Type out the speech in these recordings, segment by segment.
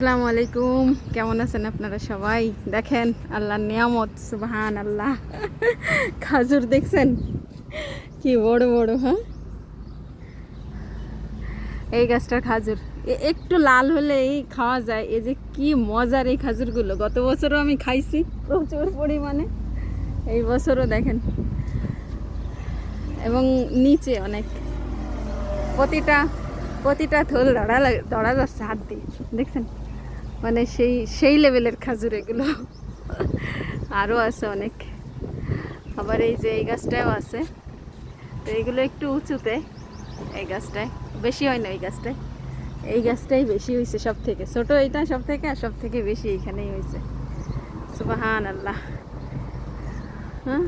আসসালামু আলাইকুম। কেমন আছেন আপনারা সবাই? দেখেন, আল্লাহর নিয়ামত সুবাহান আল্লাহ খাজুর দেখছেন? কি বড় বড় হ্যাঁ? এই গাছটার খাজুর। একটু লাল হলেই খাওয়া যায়। এই যে কি মজার এই খাজুরগুলো। গত বছরও আমি খাইছি প্রচুর পরিমাণে। এই বছরও দেখেন। এবং নিচে অনেক। প্রতিটা প্রতিটা থোল ধরা ধরা যাচ্ছে হাত দিয়ে। দেখছেন? মানে সেই সেই লেভেলের খাজুর এগুলো। আরও আছে অনেক। আবার এই যে এই গাছটাও আছে। তো এইগুলো একটু উঁচুতে, এই গাছটায়। বেশি হয় না এই গাছটায়। এই গাছটাই বেশি হয়েছে সব থেকে ছোটো এইটা সব থেকে আর সব থেকে বেশি এইখানেই হয়েছে সুবাহান আল্লাহ হ্যাঁ?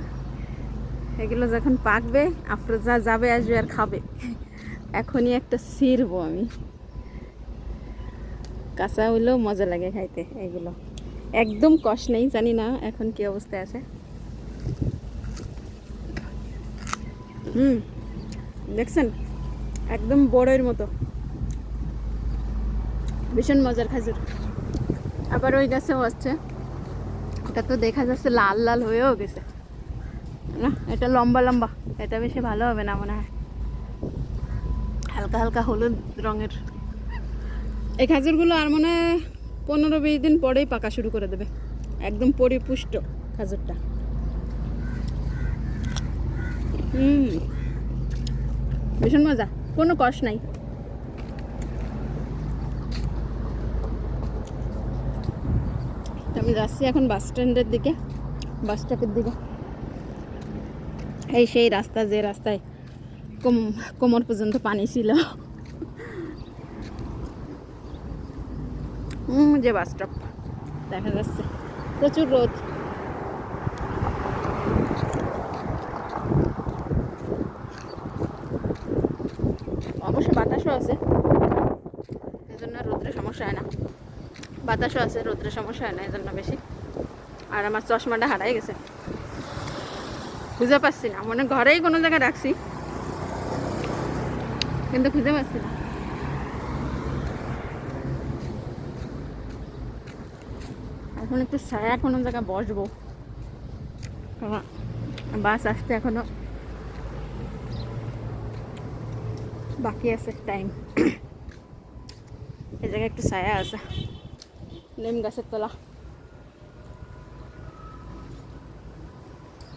এগুলো যখন পাকবে, আফরোজা যাবে, আসবে আর খাবে। এখনই একটা ছিঁড়বো আমি। কাঁচা হইলেও মজা লাগে খাইতে, এগুলো। একদম কষ নেই, জানি না এখন কি অবস্থায় আছে। হুম, দেখছেন? একদম বড়ের মতো। ভীষণ মজার খাজুর। আবার ওই গাছেও আসছে। এটা তো দেখা যাচ্ছে লাল লাল হয়েও গেছে। না, এটা লম্বা লম্বা। এটা বেশি ভালো হবে না মনে হয়। হালকা হালকা হলুদ রঙের। এই খাজুরগুলো আর মনে হয় পনেরো বিশ দিন পরেই পাকা শুরু করে দেবে। একদম পরিপুষ্ট খাজুরটা। হুম। ভীষণ মজা, কোনো কষ নাই। আমি যাচ্ছি এখন বাস স্ট্যান্ডের দিকে, বাস স্টপের দিকে। এই সেই রাস্তা, যে রাস্তায় কোম, কোমর পর্যন্ত পানি ছিল। যে বাস স্টপ দেখা যাচ্ছে। প্রচুর রোদ। অবশ্য বাতাসও আছে। এই জন্য রোদ্রের সমস্যা হয় না। বাতাসও আছে রোদ্রের সমস্যা হয় না এই জন্য বেশি। আর আমার চশমাটা হারাই গেছে। খুঁজে পাচ্ছি না। মনে ঘরেই কোনো জায়গায় রাখছি। কিন্তু খুঁজে পাচ্ছি না। এখন একটু ছায়া কোনো জায়গায় বসবো। বাস আসতে এখনও। বাকি আছে টাইম এই জায়গায় একটু ছায়া আছে। নিম গাছের তলা।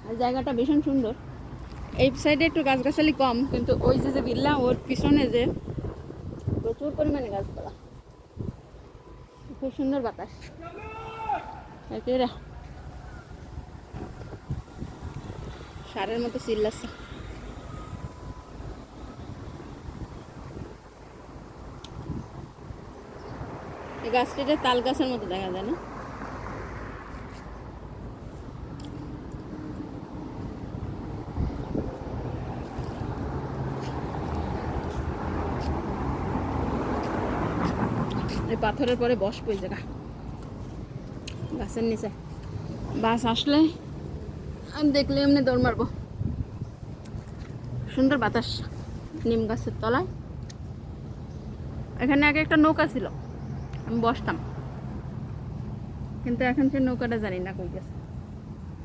আর জায়গাটা ভীষণ সুন্দর। এই সাইডে একটু গাছগাছালি কম, কিন্তু ওই যে যে বিল্লা, ওর পিছনে যে প্রচুর পরিমাণে গাছপালা। খুব সুন্দর বাতাস। সারের মতো চিল্লাচ্ছে। এই গাছটা তাল গাছের মতো দেখা যায় না? পাথরের পরে বস এই জায়গা গাছের নিচে। বাস আসলে আমি দেখলে এমনি দৌড় মারবো। সুন্দর বাতাস, নিম গাছের তলায়। এখানে আগে একটা নৌকা ছিল, আমি বসতাম। কিন্তু এখন সে নৌকাটা জানি না কই গেছে।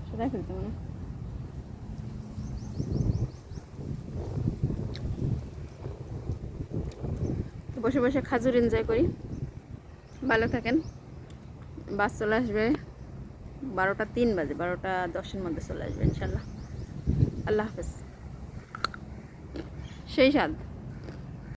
সেটাই ফেলতে মনে বসে বসে খাজুর এনজয় করি। ভালো থাকেন। বাস চলে আসবে বারোটা তিন বাজে, বারোটা দশের মধ্যে চলে আসবে ইনশাল্লাহ। আল্লাহ হাফেজ। সেই স্বাদ।